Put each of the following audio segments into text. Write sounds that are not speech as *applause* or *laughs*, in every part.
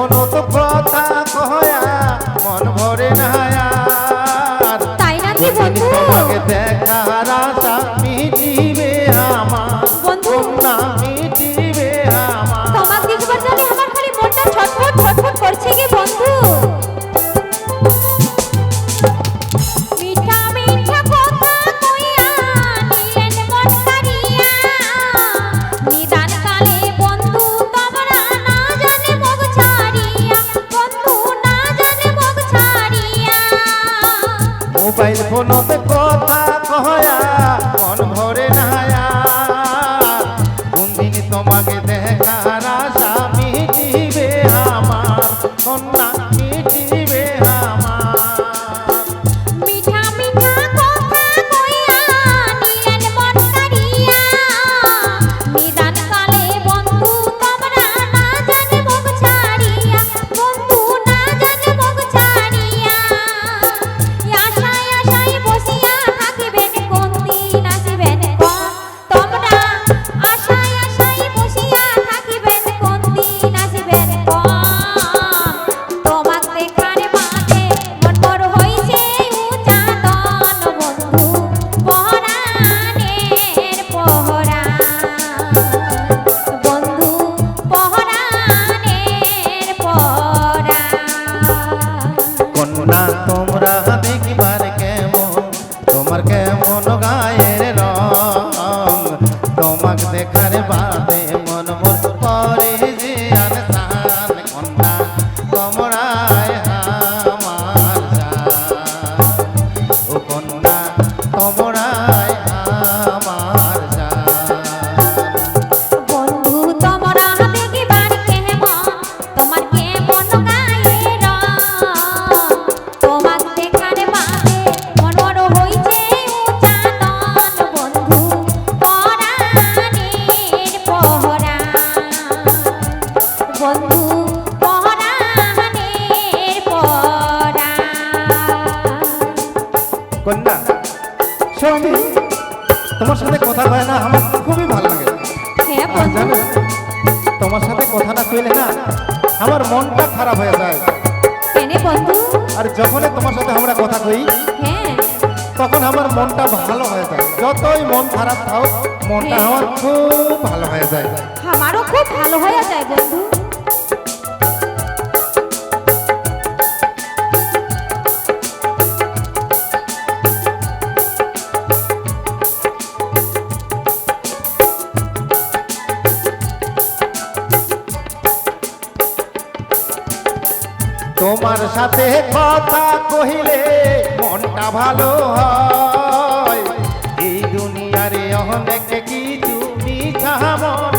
এখনও তো কথা কয়া মন ভরে না আর তাই নাকি দেখা এখন আমার কেমন গায়ে? তোমার সাথে কথা না কইলে না আমার মনটা খারাপ হয়ে যায়। বন্ধু? আর যখন তোমার সাথে আমরা কথা কই হ্যাঁ। তখন আমার মনটা ভালো হয়ে যায়। যতই মন খারাপ থাক মনটা হ্যাঁ। আমার খুব ভালো হয়ে যায়। আমারও খুব ভালো হয়ে যায় বন্ধু। তোমার সাথে কথা কহিলে মনটা ভালো হয়। এই দুনিয়ারে অনেক কিছু মিথ্যা মন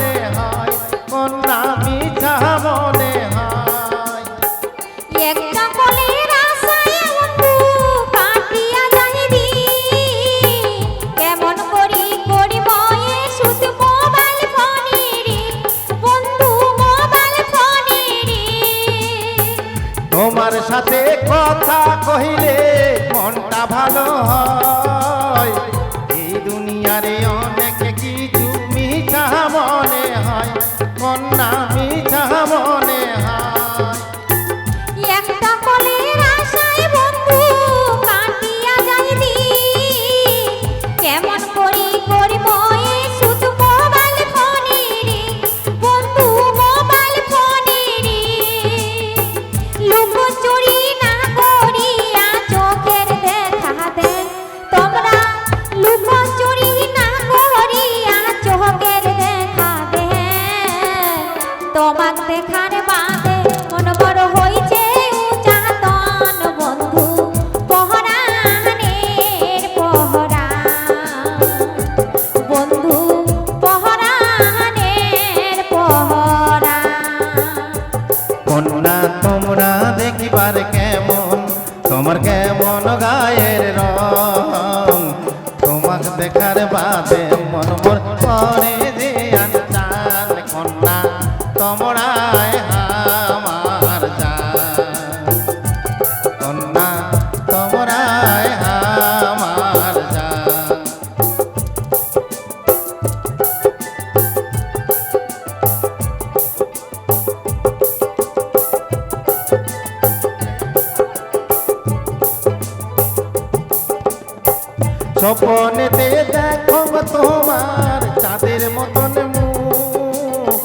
স্বপনেতে দেখো তোমার চাঁদের মতন মুখ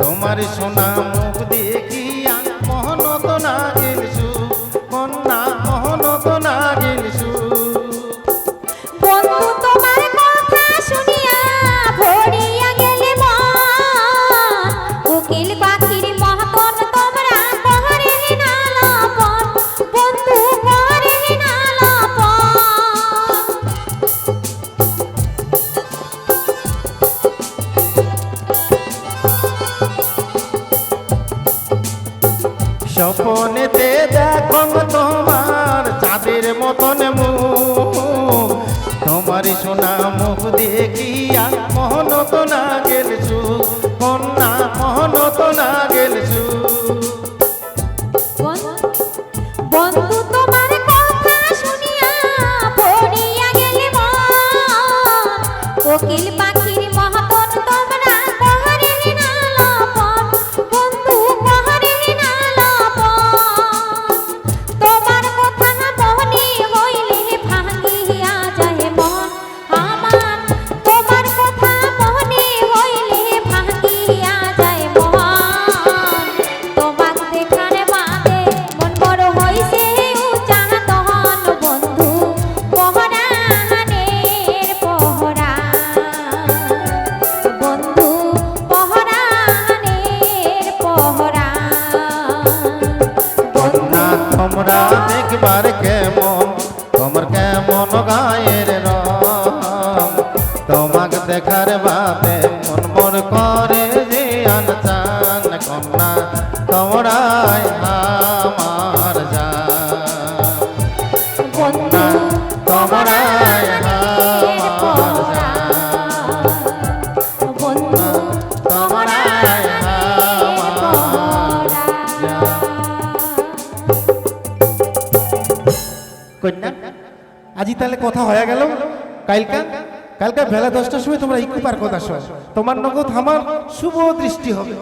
তোমার সোনা মুখ। Oh. একটা বেলা দশটার সময় তোমরা ইকু পার কথা শোয় তোমার নগদ আমার শুভ দৃষ্টি হবে।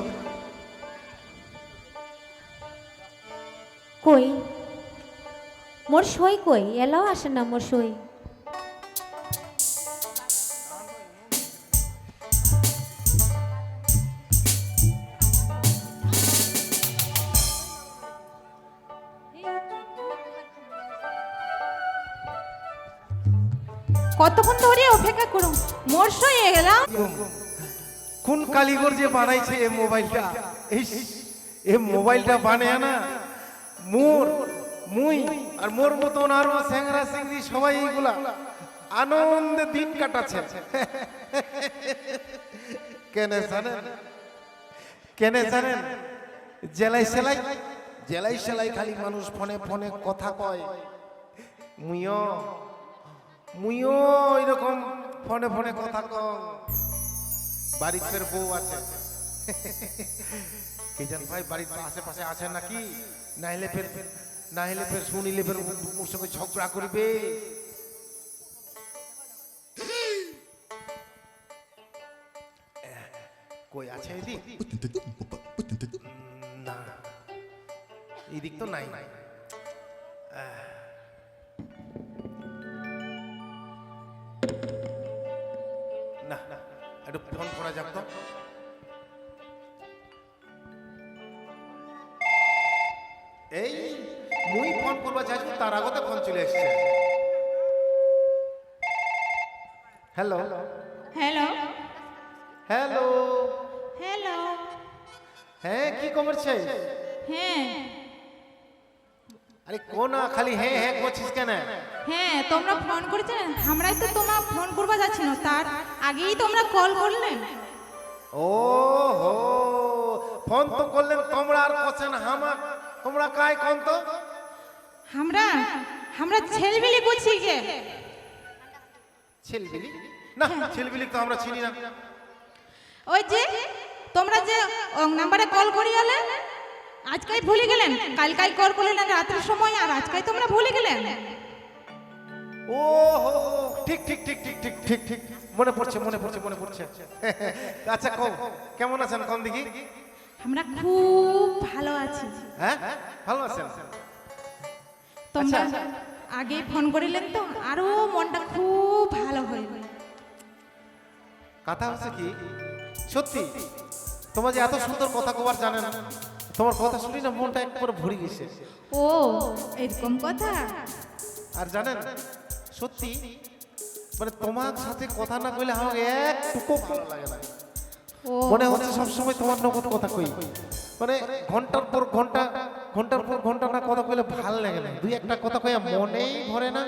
কই? মোর সই কই? এলাও আসে না মোর সই। গেলাম কোন কালীগর যে বানাইছে এই মোবাইলটা? এই মোবাইলটা বানায় না। মোর, মুই আর মোর মতন আরও স্যাংরা স্যাংরি সবাই এইগুলা আনন্দে দিন কাটাচ্ছে। কেনে জানেন? কেনে জানেন? জেলাই সেলাই জেলাই সেলাই খালি মানুষ ফোনে ফোনে কথা কয়। মুইও মুইও এরকম ফোনে ফোনে কথা ক বাড়ির ফের বউ আছে। কে জান ভাই বাড়ির আশেপাশে আছে নাকি? নাইলে ফের নাইলে ফের শুনিলে ফের ওর সঙ্গে ঝগড়া করবে। কই আছে এদিক? না। এদিক তো নাই। নাই না একটু ফোন করা যাক তো। এই মুই ফোন করবা চাইছি তার আগতে ফোন চলে এসছে। হ্যালো হ্যালো হ্যালো হ্যালো হ্যাঁ কি করছে হ্যাঁ। আরে কোনা খালি হ্যাঁ হ্যাঁ করছিস কেন? হ্যাঁ তোমরা ফোন করেছেন আমরাই তো তোমার ফোন করবা যাচ্ছি না তার আগেই তোমরা কল করলেন ও হো ফোন তো করলেন তোমরা আর করছেন হামা। তোমরা কাই কোন তো? আমরা আমরা ছেলবিলি করছি গে ছেলবিলি? না ছেলবিলি তো আমরা চিনি না। ওই যে তোমরা যে নাম্বারে কল করিয়ালে আজকাই ভুলে গেলেন। কাল কালকাই কল করলেন রাতের সময় আর আজকাই তোমরা ভুলে গেলেন। ও হো ঠিক ঠিক ঠিক ঠিক ঠিক ঠিক ঠিক। মনে পড়ছে মনে পড়ছে মনে পড়ছে। *laughs* আচ্ছা কম কেমন আছেন কম দেখি আমরা খুব ভালো আছি। হ্যাঁ? ভালো আছেন? তোমরা আচ্ছা। আগে ফোন করিলেন তো আরও মনটা খুব ভালো হয়ে গেল। কথা হচ্ছে কি সত্যি তোমার যে এত সুন্দর কথা কবার জানে না তোমার কথা শুনি না মনটা একবার ভরে গেছে। ও এরকম কথা? আর জানেন সত্যি? মানে তোমার সাথে কথা না কইলে আমাকে একটুকু ভালো লাগে না। ও। মনে হচ্ছে সবসময় তোমার নগদ কথা কই। মানে ঘণ্টার পর ঘণ্টা ঘণ্টার পর ঘণ্টা না কথা কইলে ভালো লাগে না। দুই একটা কথা কইয়া মনেই ভরে না।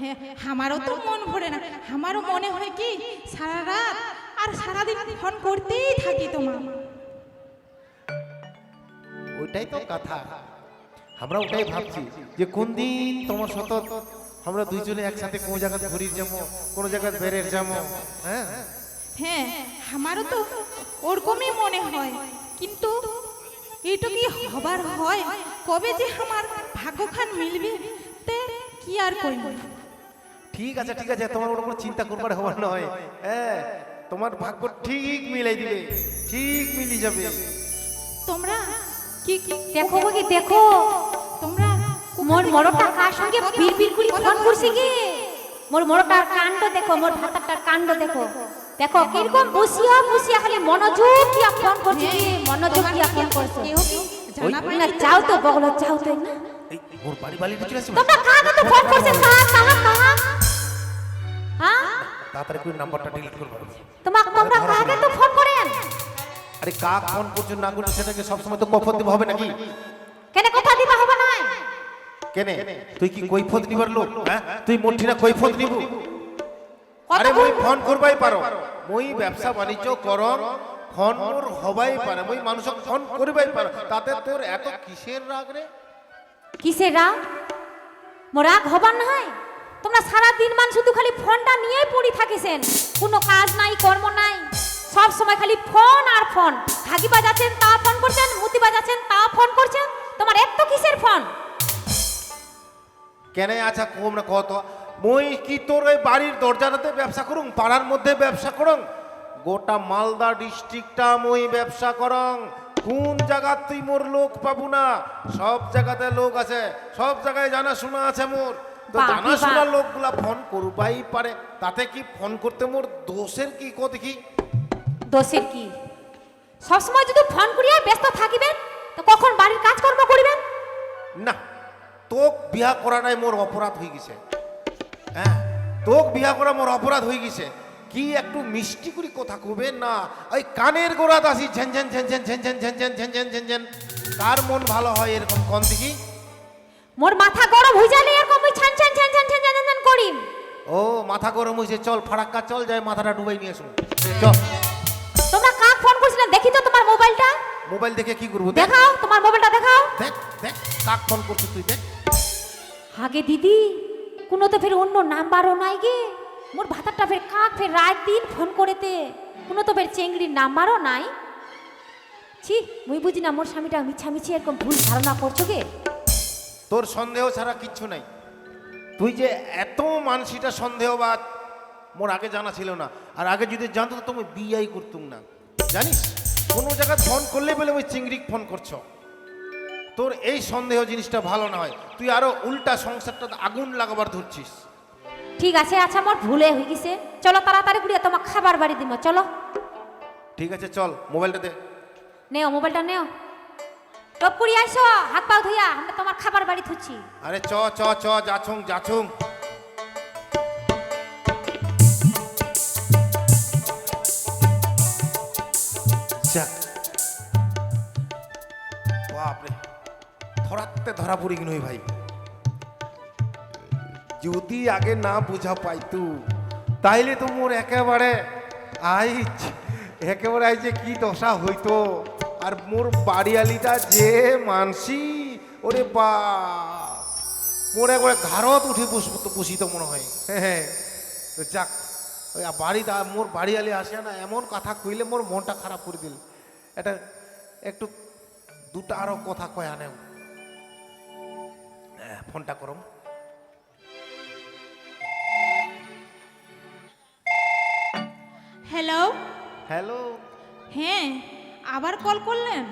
হ্যাঁ আমারও তো মন ভরে না। আমারও মনে হয় কি সারা রাত আর সারাদিন ফোন করতেই থাকি তোমার। ওইটাই তো কথা। আমরা ওটাই ভাবছি যে কোন দিন তোমার সত আমরা দুইজনে একসাথে কোনো জায়গায় ঘুরি যাব কোনো জায়গায় বেড়ে যাব হ্যাঁ? হ্যাঁ আমারও তো ওরকমই মনে হয়। কিন্তু এটা কি হবার হয়? কবে যে আমার ভাগ্যখান মিলবে তে কি আর করব ঠিক আছে ঠিক আছে তোমার ওরকম চিন্তা করবার হবার নয়। হ্যাঁ তোমার ভাগ্য ঠিক মিলাই দিবে ঠিক মিলি যাবে। তোমরা কি কি? দেখো বকি দেখো। মোর মরটা কার সঙ্গে? বিড়বিড় করে ফোন করছে কি মোর মরটার কাণ্ড দেখো মোর ভাতারটার কাণ্ড দেখো। দেখো কীরকম বসিয়া বসিয়া খালি মনোযোগ দিয়া ফোন করছে কি মনোযোগ দিয়া ফোন করছে। কি না চাও তো বগল চাও তো না। ওর বাড়ি বাড়ি চলে আসবে তোমরা কাকে তো ফোন করছে? কাহা কাহা কাহা হ্যাঁ? তাড়াতাড়ি করে নাম্বারটা ডিলিট করব তোমাক তোমরা কাকে তো ফোন করেন? আরে কাক ফোন করছ না করছ সেটাকে সবসময় তো কফত দিতে হবে নাকি কেন কথা দিবা হবে না কেনে? তুই কি কৈফত নিবার লোক? হ্যাঁ? তুই মুঠিনা কৈফত নিবু? কত আরে মই ফোন করবাই পারো। মই ব্যবসা বাণিজ্য করম ফোন মোর হবাই পারে। মই মানুষক ফোন করবাই পারো। তাতে তোর এত কিসের রাগ রে? কিসের রাগ? মোর রাগ হবার না হয় তোমরা সারা দিন মান শুধু খালি ফোনটা নিয়েই পড়ি থাকিছেন। কোনো কাজ নাই কর্ম নাই। সব সময় খালি ফোন আর ফোন। হাগি বাজাচ্ছেন তা ফোন করছেন মুতি বাজাচ্ছেন তা ফোন করছেন। তোমার এত কিসের ফোন? কেন? আচ্ছা কম না কত? মই কি তোর ওই বাড়ির দরজাটাতে ব্যবসা করুন পাড়ার মধ্যে ব্যবসা করুন গোটা মালদা ডিস্ট্রিক্টটা মই ব্যবসা করং। কোন জায়গা তুই মোর লোক পাবো না? সব জায়গাতে লোক আছে। সব জায়গায় জানা শোনা আছে মোর। তো বাহ, জানা বাহ। শোনা লোকগুলা ফোন করবাই পারে। তাতে কি ফোন করতে মোর দোষের কি কো দেখি? দোষের কি? সবসময় যদি ফোন করিয়া ব্যস্ত থাকিবেন তো কখন বাড়ির কাজকর্ম করিবেন? না তোক বিয়া করাটাই মোর অপরাধ হয়ে গেছে হ্যাঁ তোক বিয়া করা মোর অপরাধ হয়ে গেছে কি একটু মিষ্টি করে কথা কবে না ওই কানের গোড়াত আসি ঝেন ঝেন ঝেন ঝেন ঝেন ঝেন ঝেন ঝেন ঝেন ঝেন ঝেন ঝেন কার মন ভালো হয় এরকম কোন দিকে মোর মাথা গরম হয়ে যালে এরকম ওই ঝেন ঝেন ঝেন ঝেন ঝেন ঝেন করি ও মাথা গরম হইছে চল ফড়াক্কা চল যাই মাথাটা ডুবাই নিয়ে আসুন চল তোমরা কাক ফোন করছিলে দেখি তো তোমার মোবাইলটা মোবাইল দেখে কি করব দেখাও তোমার মোবাইলটা দেখাও দেখ দেখ কাক ফোন করছিস তুই দেখ আগে দিদি, কোনো তো ফের অন্য নাম্বারও নাই গে। মোর ভাতারটা ফের কাক ফের রাত দিন ফোন করেতে। কোনো তো ফের চেংড়ির নাম্বারও নাই। ছি, মুই বুঝি না মোর স্বামীটা মিছামিছি এরকম ভুল ধারণা করছ গে? তোর সন্দেহ ছাড়া কিচ্ছু নাই। তুই যে এত মানসিটা সন্দেহবাদ, মোর আগে জানা ছিল না। আর আগে যদি জানতো তো তুমি বিয়াই করতুম না। জানিস? কোনো জায়গায় ফোন করলে বলে ওই চিংড়ি ফোন করছ। তোর এই সন্দেহ জিনিসটা ভালো নয়। তুই আরও উল্টা সংসারটা আগুন লাগাবার ধরছিস। ঠিক আছে আচ্ছা আমার ভুলে হয়ে গেছে। চলো তাড়াতাড়ি গুড়িয়া তোমার খাবার বাড়ি দিমা চলো। ঠিক আছে চল মোবাইলটা দে। নেও মোবাইলটা নেও। টপ করে আইসো হাত পা ধুইয়া আমরা তোমার খাবার বাড়ি থুচ্ছি আরে চ চ চ যাছুং যাছুং ধরাতে ধরা পড়ি নই ভাই। যদি আগে না বুঝা পাইতু তাইলে তো মোর একেবারে আইজ একেবারে আই যে কি দশা হইতো। আর মোর বাড়িয়ালিটা যে মানসি ওরে বা মোর একবারে ঘাড়ত উঠে বসিত মনে হয়। হ্যাঁ তো যাক ওই বাড়িতে মোর বাড়িয়ালি আসে না এমন কথা কইলে মোর মনটা খারাপ করে দিল। এটা একটু দুটা আরও কথা কয় হ্যাঁ, ফোনটা করম হ্যালো হ্যালো হ্যাঁ আবার কল করলেন?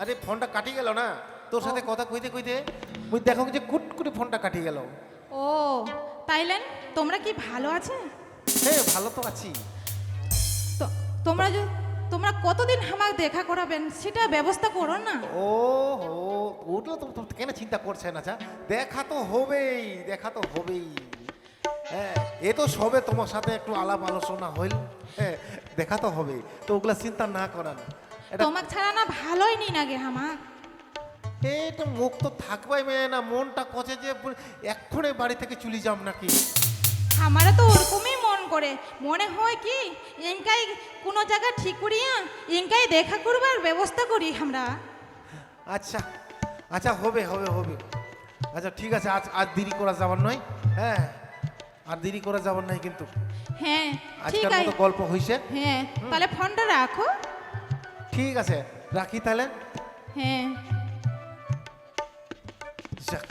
আরে ফোনটা কাটি গেল না? তোর সাথে কথা কইতে কইতে মুই দেখো যে কুট করে ফোনটা কাটি গেল। ও তাইলেন তোমরা কি ভালো আছে? হ্যাঁ ভালো তো আছি। তো তোমরা যে তোমরা কতদিন আমাকে দেখা করাবেন সেটা ব্যবস্থা করো না। ও হো ওগুলো তো কেন চিন্তা করছে না আচ্ছা দেখা তো হবেই দেখা তো হবেই। হ্যাঁ এ তো সবে তোমার সাথে একটু আলাপ আলোচনা হইল। হ্যাঁ দেখা তো হবেই তো ওগুলা চিন্তা না করান তোমাকে ছাড়া না ভালোই নি লাগে আমার এটা মুখ তো থাকবাই মেয়ে না মনটা কচে যে এক্ষণে বাড়ি থেকে চলে যাম নাকি? আমারও তো ওরকমই মন করে। মনে হয় কি এনকাই কোনো জায়গা ঠিক করিয়া এনকাই দেখা করবার ব্যবস্থা করি আমরা। আচ্ছা আচ্ছা হবে হবে হবে। আচ্ছা ঠিক আছে আজ আর দেরি করা যাবার নয়। হ্যাঁ আর দেরি করা যাবার নয় কিন্তু। হ্যাঁ ঠিক আজকের মতো গল্প হইছে। হ্যাঁ তাহলে ফোনটা রাখো। ঠিক আছে রাখি তাহলে। হ্যাঁ। যাক।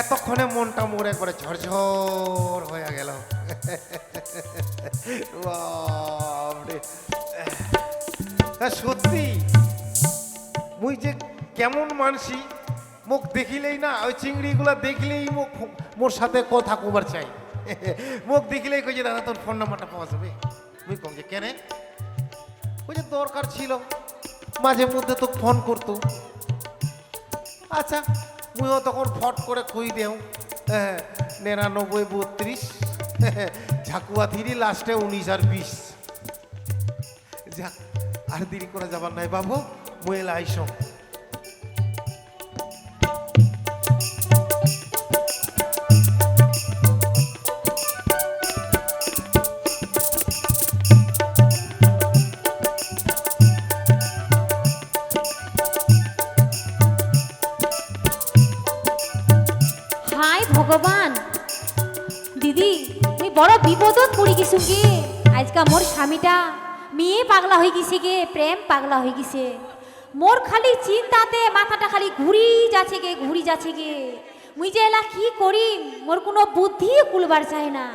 এতক্ষণে মনটা মোড়ে করে ঝরঝর হয়ে গেল। সত্যি, মুই যে কেমন মানসি, মুখ দেখিলেই না, ওই চিংড়িগুলা দেখলেই মুখ মোর সাথে কথা কবার চাই। মুখ দেখিলেই কই যে, দাদা, তোর ফোন নাম্বারটা পাওয়া যাবে? মুই কম যে, কেনে? ওই যে দরকার ছিল, মাঝে মধ্যে তো ফোন করতো। আচ্ছা মুইও তখন ফট করে খুই দেও। হ্যাঁ, নিরানব্বই বত্রিশ ঝাকুয়া থিরি লাস্টে উনিশ আর বিশ। যা আর দেরি করে যাবার নাই বাবু মুয়েলা আইসো। পড়ি আজকা মোর স্বামীটা মেয়ে পাগলা হয়ে গেছে গে, প্রেম পাগলা হয়ে গেছে। মোর খালি চিন্তাতে মাথাটা খালি ঘুরি যাচ্ছে গে, ঘুরি যাচ্ছে গে। মুই যে এলা কি করি মোর কোনো বুদ্ধি কুলবার চায় না।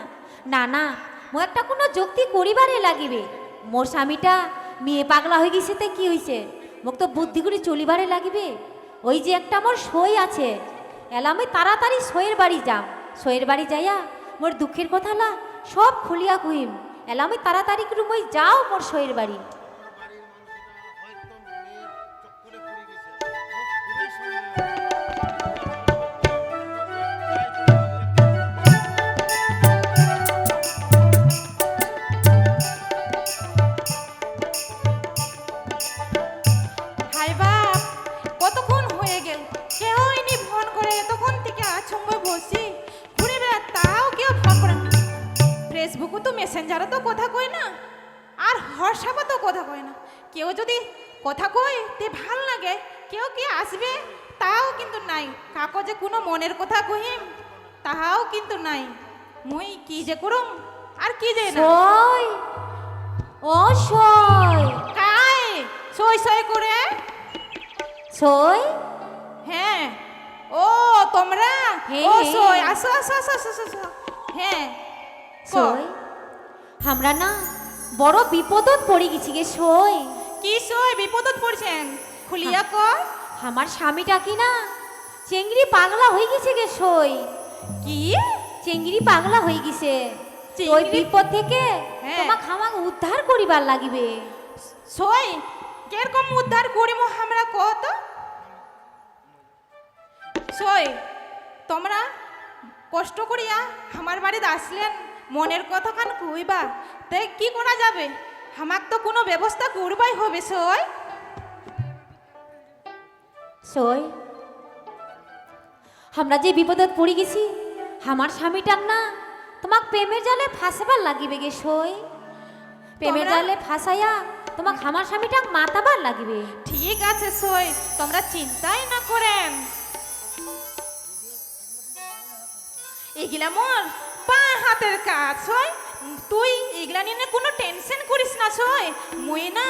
না না মো একটা কোনো যুক্তি করিবারে লাগিবে। মোর স্বামীটা মেয়ে পাগলা হয়ে গেছে তে কি হয়েছে মোক তো বুদ্ধি করে চলিবারে লাগিবে। ওই যে একটা মোর সই আছে। এলা আমি তাড়াতাড়ি সইয়ের বাড়ি যাম। সইয়ের বাড়ি যাইয়া মোর দুঃখের কথা লা সব খুলিয়া কহিম এলা আমি তাড়াতাড়ি রুমই মই যাও মোর শৈর বাড়ি। যে করুম? আর কি যে না? সই ও কাই সই সই করে? সই হ্যাঁ। ও তোমরা? হ্যাঁ, ও। সই আসো আসো আসো আসো আসো, আসো। সই আমরা না বড় বিপদত পড়ে গেছি গে সই কি সই বিপদত পড়ছেন? খুলিয়া কর। আমার স্বামীটা কি না চেংড়ি পাগলা হয়ে গেছে গে সই কি? চেংড়ি পাগলা হয়ে গেছে। ওই বিপদ থেকে হ্যাঁ। তোমাকে আমাকে উদ্ধার করিবার লাগিবে। সই কীরকম উদ্ধার করিম আমরা কত সই তোমরা কষ্ট করিয়া আমার বাড়িতে আসলেন মনের কথা খান কইবা। তাই কি করা যাবে? আমাক তো কোনো ব্যবস্থা করবাই হবে সই। সই আমরা যে বিপদত পড়ে গেছি আমার স্বামীটার না? তোমাক প্রেমের জালে ফাঁসাবার লাগিবে গে সই। প্রেমের জালে ফাঁসাইয়া তোমাক আমার স্বামীটা মাতাবার লাগিবে। ঠিক আছে সই তোমরা চিন্তাই না করেন। এগুলা মোর পা হাতের কাজ হয় তুই এগুলা নিয়ে কোনো টেনশন করিস না সই। মুই না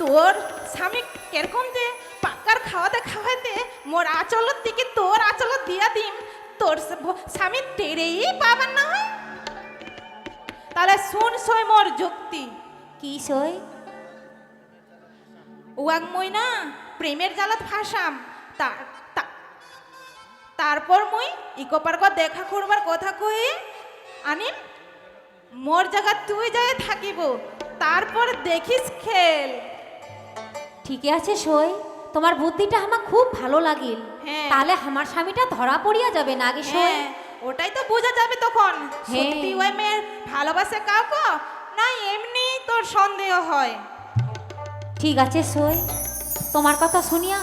তোর স্বামী কীরকম যে পাকার খাওয়াতে খাওয়াতে মোর আচলত দিকে তোর আচলত দিয়া দিম। তোর স্বামী টেরেই পাবার না। তাহলে শুন সই মোর যুক্তি। কি সই? ওয়াং মই না প্রেমের জালত ফাঁসাম তারপর মই ইকো পার্কত দেখা করবার কথা কই, আনিম, মোর জায়গা তুই যায় থাকিব, তারপর দেখিস খেল। ঠিকই আছে সই? তোমার বুদ্ধিটা আমার খুব ভালো লাগিল। হ্যাঁ। তাহলে আমার স্বামীটা ধরা পড়িয়া যাবে না আগে হ্যাঁ ওটাই তো বোঝা যাবে তখন। হ্যাঁ। সত্যি ওই মেয়ের ভালোবাসে কাউকে? না এমনি তোর সন্দেহ হয়। ঠিক আছে সই। তোমার কথা শুনিয়া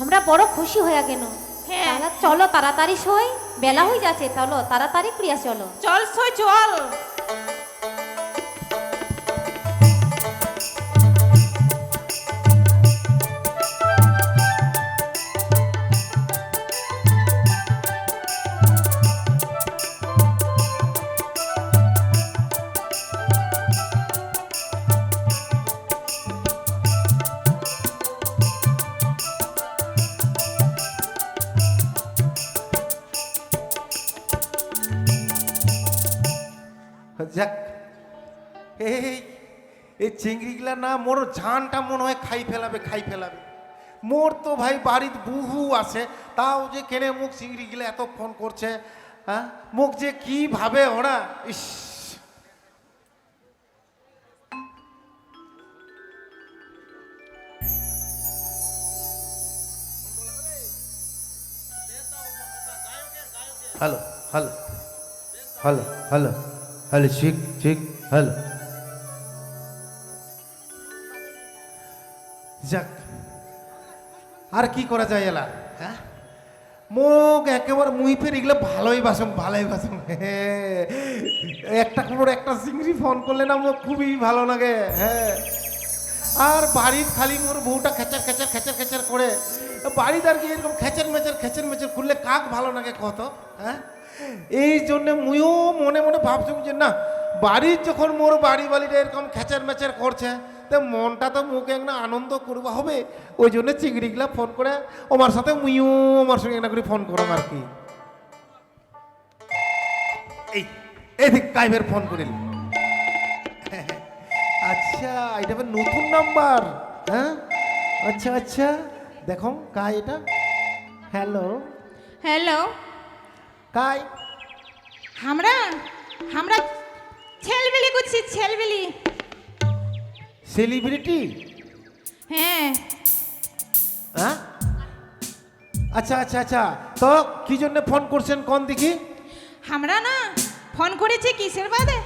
আমরা বড় খুশি হইয়া গেল হ্যাঁ। চলো তাড়াতাড়ি সই। বেলা হয়ে যাচ্ছে চলো তাড়াতাড়ি প্রিয়া চলো। চল সই চল। যাক। এই এই চিংড়িগুলা না মোর ঝানটা মনে হয় খাই ফেলাবে খাই ফেলাবে। মোর তো ভাই বাড়ির বহু আছে, তাও যে কেনে মুখ চিংড়িগুলা এত ফোন করছে হ্যাঁ মুখ যে কি ভাবে ওরা? ইস। Hello hello hello hello. Hello ঠিক ঠিক হ্যালো যাক, আর কি করা যায় এলা হ্যাঁ? মুখ একেবারে মুই ফের এগুলো ভালোই বাসম ভালোই বাসম। হ্যাঁ একটা খবর একটা চিংড়ি ফোন করলে না মুখ খুবই ভালো লাগে হ্যাঁ। আর বাড়ির খালি মোর বউটা খেচার খেচার খেচার খেচার করে বাড়িতে আর কি এরকম খেচার, মেচার খেচার, মেচার করলে কাক ভালো লাগে কত হ্যাঁ? এই জন্য মুইও মনে মনে ভাবছি যে না, বাড়ির যখন মোর বাড়ি বাড়িটা এরকম খেচার মেচার করছে, তো মনটা তো মুখে একটা আনন্দ করবা হবে। ওই জন্য চিংড়িগুলা ফোন করে আমার সাথে মুইও আমার সঙ্গে একটা করে ফোন করো আর কি। এই এদিক কাইবের ফোন করিল আচ্ছা এটা নতুন নাম্বার হ্যাঁ? আচ্ছা আচ্ছা দেখো, কাই এটা? হ্যালো হ্যালো কাই? আমরা আমরা ছেলবেলি করছি ছেলবেলি। সেলিব্রিটি? হ্যাঁ। হ্যাঁ? আচ্ছা আচ্ছা আচ্ছা। তো কি জন্য ফোন করছেন কোন দেখি আমরা না ফোন করেছি কিসের বাদে?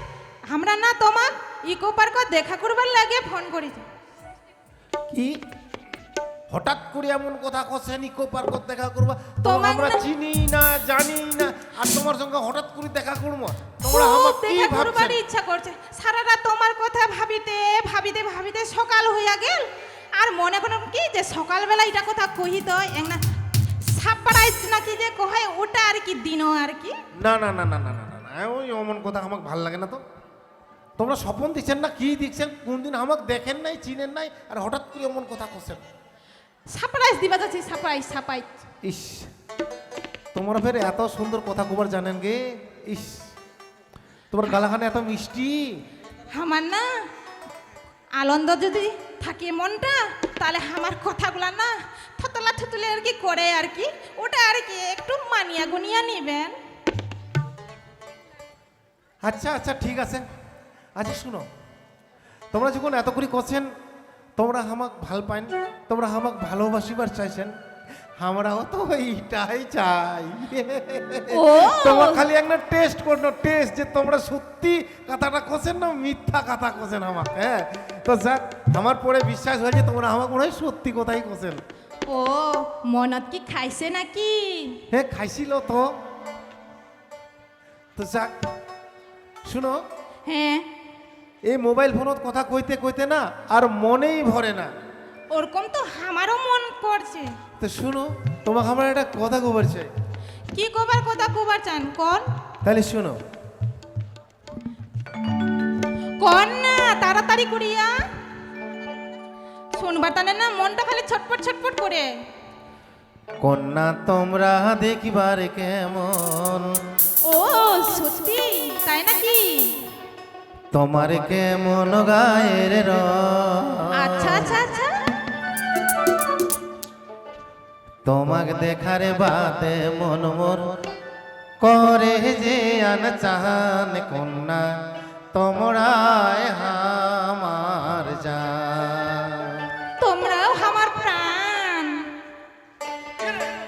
আমরা না তোমার ইকো পার্ক দেখা করবার লাগে ফোন করেছি। কি? হঠাৎ করে এমন কথা কষে নি কোপার কর দেখা করব? তোমরা আমরা চিনি না জানি না আর তোমার সঙ্গে হঠাৎ করে দেখা করব? তোমরা আমার কি ভাবছ? ইচ্ছা করছে। সারা রাত তোমার কথা ভাবিতে ভাবিতে ভাবিতে সকাল হইয়া গেল। আর মনে করলাম কি যে সকালবেলা এটা কথা কহি তো না সাপারাইজ নাকি যে কহে ওটা আর কি দিনও আর কি? না না না না না না না ওই অমন কথা আমার ভালো লাগে না তো। তোমরা স্বপন দিচ্ছেন না কি দিচ্ছেন? কোনদিন আমাকে দেখেন নাই চিনেন নাই আর হঠাৎ করে এমন কথা করছেন সারপ্রাইজ দিবা যাচ্ছি সারপ্রাইজ সারপ্রাইজ। ইস তোমার ফের এত সুন্দর কথা কবার জানেন গে ইস। তোমার গালাখানে এত মিষ্টি। আমার না আনন্দ যদি থাকে মনটা তাহলে আমার কথাগুলা না থতলা থতলে আর কি করে আর কি ওটা আর কি একটু মানিয়া গুনিয়া নিবেন। আচ্ছা আচ্ছা ঠিক আছে। আচ্ছা শুনো তোমরা যখন এত করে করছেন তোমরা আমাক ভালো পাইন তোমরা আমাক ভালোবাসিবার চাইছেন। আমরাও তো এইটাই চাই। তোমরা খালি একটা টেস্ট করল টেস্ট যে তোমরা সত্যি কথাটা কোসেন না মিথ্যা কথা কোসেন আমাকে হ্যাঁ? তো যাক আমার পরে বিশ্বাস হয়েছে তোমরা আমাকে মনে হয় সত্যি কথাই কোসেন ও মনত কি খাইছে নাকি? হ্যাঁ খাইছিল তো। তো যাক শুনো হ্যাঁ? এই মোবাইল ফোনত কথা কইতে কইতে না আর মনেই ভরে না। ওরকম তো আমারও মন করছে তো শুনো তোমাকে আমার একটা কথা খবর চাই। কি কবার কথা কবার চান? কন? তাহলে শুনো। কন না? তাড়াতাড়ি করিয়া। শুনবার তানে না মনটা খালি ছটপট ছটপট করে। কন্যা তোমরা দেখিবার কেমন? ও সত্যি? তাই নাকি? তোমার কেমন গায়ের র? আচ্ছা আচ্ছা আচ্ছা। তোমাকে দেখারে বাদে মন মোর করে যে আন চাহান কন্যা তোমরায় আমার জান।